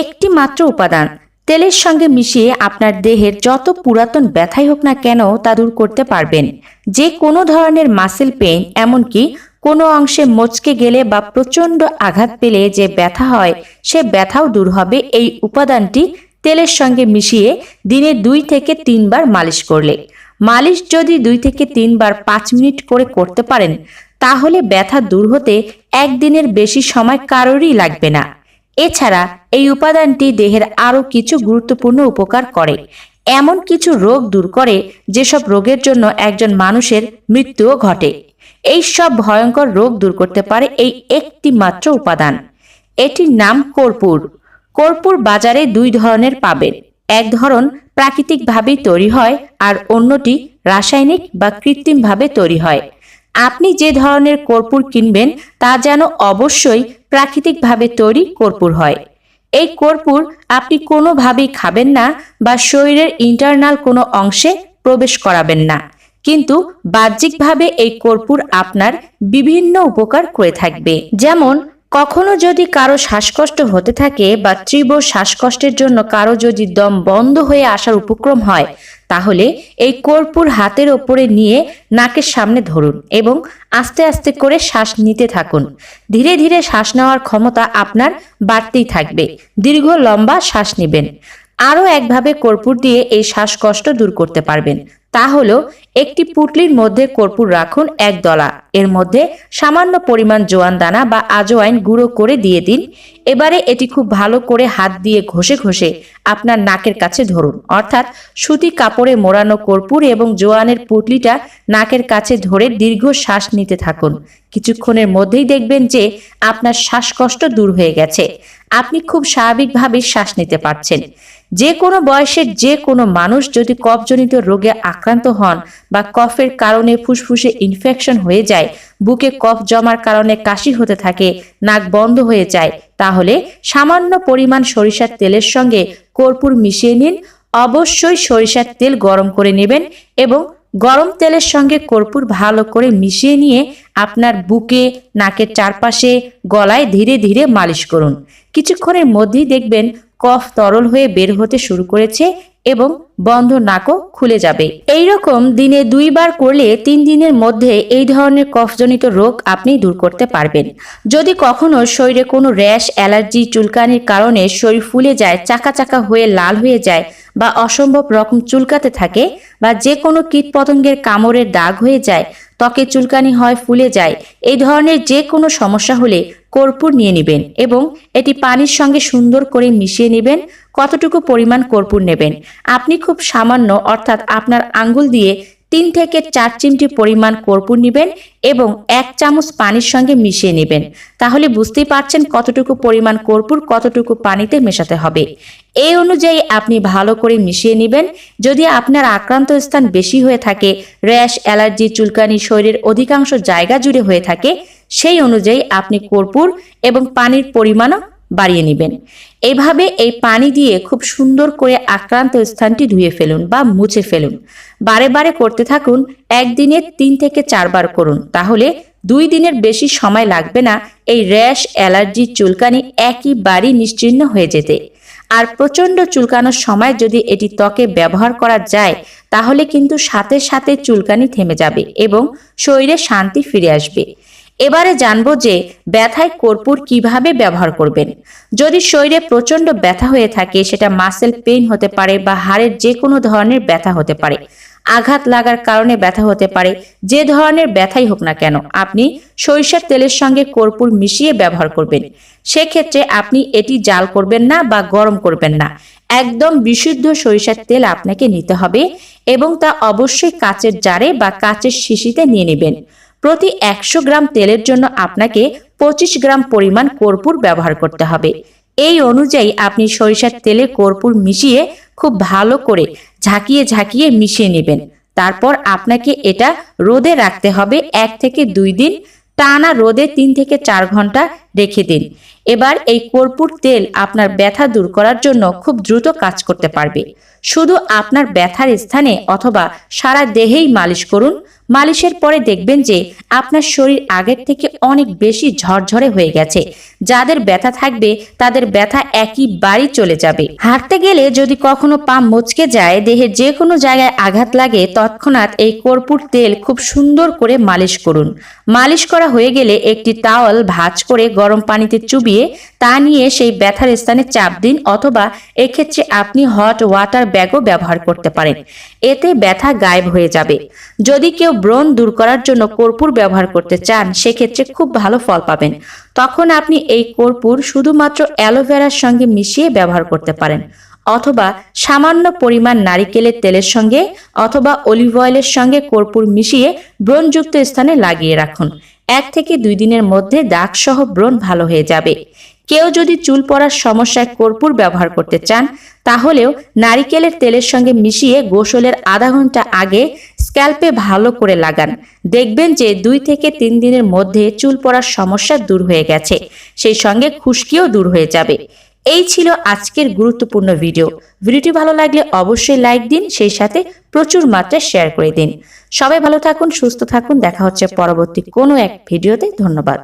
একটি মাত্র উপাদান। তেলের সঙ্গে মিশিয়ে আপনার দেহের যত পুরাতন ব্যথাই হোক না কেন তা দূর করতে পারবেন। যে কোনো ধরনের মাসেল পেইন এমনকি কোনো অংশে মচকে গেলে বা প্রচণ্ড আঘাত পেলে যে ব্যথা হয়, সে ব্যথাও দূর হবে এই উপাদানটি তেলের সঙ্গে মিশিয়ে দিনে দুই থেকে তিনবার মালিশ করলে। মালিশ যদি দুই থেকে তিনবার পাঁচ মিনিট করে করতে পারেন, তাহলে ব্যথা দূর হতে একদিনের বেশি সময় কারোরই লাগবে না। এছাড়া এই উপাদানটি দেহের আরও কিছু গুরুত্বপূর্ণ উপকার করে। এমন কিছু রোগ দূর করে যেসব রোগের জন্য একজন মানুষের মৃত্যুও ঘটে। এই সব ভয়ঙ্কর রোগ দূর করতে পারে এই একটি মাত্র উপাদান। এটির নাম কর্পূর। কর্পূর বাজারে দুই ধরনের পাবেন। এক ধরন প্রাকৃতিকভাবেই তৈরি হয় আর অন্যটি রাসায়নিক বা কৃত্রিমভাবে তৈরি হয়। আপনি যে ধরনের কর্পূর কিনবেন তা যেন অবশ্যই প্রাকৃতিকভাবে তৈরি কর্পূর হয়। এই কর্পূর আপনি কোনোভাবেই খাবেন না বা শরীরের ইন্টারনাল কোনো অংশে প্রবেশ করাবেন না। কিন্তু বাহ্যিকভাবে এই কর্পূর আপনার বিভিন্ন উপকার করে থাকবে। যেমন, কখনো যদি কারও শ্বাসকষ্ট হতে থাকে বা তীব্র শ্বাসকষ্টের জন্য কারও যদি দম বন্ধ হয়ে আসার উপক্রম হয় তাহলে এই কর্পূর হাতের ওপরে নিয়ে নাকের সামনে ধরুন এবং আস্তে আস্তে করে শ্বাস নিতে থাকুন। ধীরে ধীরে শ্বাস নেওয়ার ক্ষমতা আপনার বাড়তেই থাকবে। দীর্ঘ লম্বা শ্বাস নেবেন। আরও একভাবে কর্পূর দিয়ে এই শ্বাসকষ্ট দূর করতে পারবেন। তা হলো, একটি পুটলির মধ্যে কর্পূর রাখুন এক দলা। এর মধ্যে সামান্য পরিমাণ জোয়ান দানা বা আজওয়াইন গুঁড়ো করে দিয়ে দিন। এবারে এটি খুব ভালো করে হাত দিয়ে ঘষে ঘষে আপনার নাকের কাছে ধরুন। অর্থাৎ সুতি কাপড়ে মোড়ানো কর্পূর এবং জোয়ানের পুটলিটা নাকের কাছে ধরে দীর্ঘ শ্বাস নিতে থাকুন। কিছুক্ষণের মধ্যেই দেখবেন যে আপনার শ্বাসকষ্ট দূর হয়ে গেছে। আপনি খুব স্বাভাবিকভাবে শ্বাস নিতে পারছেন। যে কোনো বয়সের যে কোনো মানুষ যদি কফজনিত রোগে আক্রান্ত হন বা কফের কারণে ফুসফুসে ইনফেকশন হয়ে যায়, বুকে কফ জমার কারণে কাশি হতে থাকে, নাক বন্ধ হয়ে যায়, তাহলে সামান্য পরিমাণ সরিষার তেলের সঙ্গে কর্পূর মিশিয়ে নিন। অবশ্যই সরিষার তেল গরম করে নেবেন এবং গরম তেলের সঙ্গে কর্পূর ভালো করে মিশিয়ে নিয়ে আপনার বুকে, নাকের চারপাশে, গলায় ধীরে ধীরে মালিশ করুন। কিছুক্ষণের মধ্যেই দেখবেন কফ তরল হয়ে বের হতে শুরু করেছে এবং বন্ধ নাকও খুলে যাবে। এই রকম দিনে দুইবার করলে তিন দিনের মধ্যে এই ধরনের কফজনিত রোগ আপনি দূর করতে পারবেন। যদি কখনো শরীরে কোনো র্যাশ, অ্যালার্জি চুলকানির কারণে শরীর ফুলে যায় চাকা চাকা হয়ে লাল হয়ে যায় বা অসম্ভব রকম চুলকাতে থাকে বা যে কোনো কীটপতঙ্গের কামড়ের দাগ হয়ে যায় ত্বকে চুলকানি হয়, ফুলে যায়, এই ধরনের যে কোনো সমস্যা হলে কর্পূর নিয়ে নেবেন এবং এটি পানির সঙ্গে সুন্দর করে মিশিয়ে নেবেন। কতটুকু পরিমাণ কর্পূর নেবেন? আপনি খুব সামান্য, অর্থাৎ আপনার আঙ্গুল দিয়ে তিন থেকে চার চিমটি পরিমাণ কর্পূর নেবেন এবং এক চামচ পানির সঙ্গে মিশিয়ে নেবেন। তাহলে বুঝতেই পারছেন কতটুকু পরিমাণ কর্পূর কতটুকু পানিতে মেশাতে হবে। এই অনুযায়ী আপনি ভালো করে মিশিয়ে নেবেন। যদি আপনার আক্রান্ত স্থান বেশি হয়ে থাকে, র্যাশ, অ্যালার্জি, চুলকানি, শরীরের অধিকাংশ জায়গা জুড়ে হয়ে থাকে, সেই অনুযায়ী আপনি কর্পূর এবং পানির পরিমাণও বাড়িয়ে নেবেন। এভাবে এই পানি দিয়ে খুব সুন্দর করে আক্রান্ত স্থানটি ধুয়ে ফেলুন বা মুছে ফেলুন। বারে বারে করতে থাকুন, একদিনে তিন থেকে চারবার করুন। তাহলে দুই দিনের বেশি সময় লাগবে না এই র্যাশ, অ্যালার্জি, চুলকানি একইবারই নিশ্চিহ্ন হয়ে যেতে। আর প্রচণ্ড চুলকানোর সময় যদি এটি ত্বকে ব্যবহার করা যায়, তাহলে কিন্তু সাথে সাথে চুলকানি থেমে যাবে এবং শরীরে শান্তি ফিরে আসবে। এবারে জানব যে ব্যথায় কর্পূর কীভাবে ব্যবহার করবেন। যদি শরীরে প্রচণ্ড ব্যথা হয়ে থাকে, সেটা মাসেল পেইন হতে পারে বা হাড়ের যে কোনো ধরনের ব্যথা হতে পারে। আঘাত লাগার কারণে ব্যথা হতে পারে, যে ধরনের ব্যথাই হোক না কেন। আপনি সরিষার তেলের সঙ্গে কর্পূর মিশিয়ে ব্যবহার করবেন। সেক্ষেত্রে আপনি এটি জাল করবেন না বা গরম করবেন না। একদম বিশুদ্ধ সরিষার তেল আপনাকে নিতে হবে এবং তা অবশ্যই কাচের জারে বা কাচের শিশিতে নিয়ে নেবেন। প্রতি একশো গ্রাম তেলের জন্য আপনাকে পঁচিশ গ্রাম পরিমাণ কর্পূর ব্যবহার করতে হবে। এই অনুযায়ী আপনি সরিষার তেলে কর্পূর মিশিয়ে খুব ভালো করে ঝাঁকিয়ে ঝাঁকিয়ে মিশিয়ে নেবেন। তারপর আপনাকে এটা রোদে রাখতে হবে এক থেকে দুই দিন। টানা রোদে তিন থেকে চার ঘণ্টা রেখে দিন। এবার এই কর্পূর তেল আপনার ব্যথা দূর করার জন্য খুব দ্রুত কাজ করতে পারবে। শুধু আপনার ব্যথার স্থানে অথবা সারা দেহেই মালিশ করুন। মালিশের পরে দেখবেন যে আপনার শরীর আগের থেকে অনেক বেশি ঝরঝরে হয়ে গেছে। যাদের ব্যথা থাকবে তাদের ব্যথা একইবারই চলে যাবে। হাঁটতে গেলে যদি কখনো পা মচকে যায়, দেহের যে কোনো জায়গায় আঘাত লাগে, তৎক্ষণাৎ এই কর্পূর তেল খুব সুন্দর করে মালিশ করুন। মালিশ করা হয়ে গেলে একটি টাওয়াল ভাঁজ করে গরম পানিতে চুবিয়ে তা নিয়ে সেই ব্যথার স্থানে চাপ দিন অথবা এক্ষেত্রে আপনি হট ওয়াটার ব্যাগও ব্যবহার করতে পারেন। এতে ব্যথা গায়েব হয়ে যাবে। যদি কেউ ব্রণ দূর করার জন্য কর্পূর ব্যবহার করতে চান, সেক্ষেত্রে খুব ভালো ফল পাবেন। তখন আপনি এই কর্পূর শুধুমাত্র অ্যালোভেরার সঙ্গে মিশিয়ে ব্যবহার করতে পারেন অথবা সামান্য পরিমাণ নারিকেলের তেলের সঙ্গে অথবা অলিভ অয়েলের সঙ্গে কর্পূর মিশিয়ে ব্রণযুক্ত স্থানে লাগিয়ে রাখুন। এক থেকে দুই দিনের মধ্যে দাগসহ ব্রণ ভালো হয়ে যাবে। কেউ যদি চুল পড়ার সমস্যায় কর্পূর ব্যবহার করতে চান, তাহলেও নারিকেলের তেলের সঙ্গে মিশিয়ে গোসলের আধা ঘণ্টা আগে স্ক্যাল্পে ভালো করে লাগান। দেখবেন যে দুই থেকে তিন দিনের মধ্যে চুল পড়ার সমস্যা দূর হয়ে গেছে। সেই সঙ্গে খুশকিও দূর হয়ে যাবে। এই ছিল আজকের গুরুত্বপূর্ণ ভিডিও। ভিডিওটি ভালো লাগলে অবশ্যই লাইক দিন, সেই সাথে প্রচুর মাত্রায় শেয়ার করে দিন। সবাই ভালো থাকুন, সুস্থ থাকুন। দেখা হচ্ছে পরবর্তী কোনো এক ভিডিওতে। ধন্যবাদ।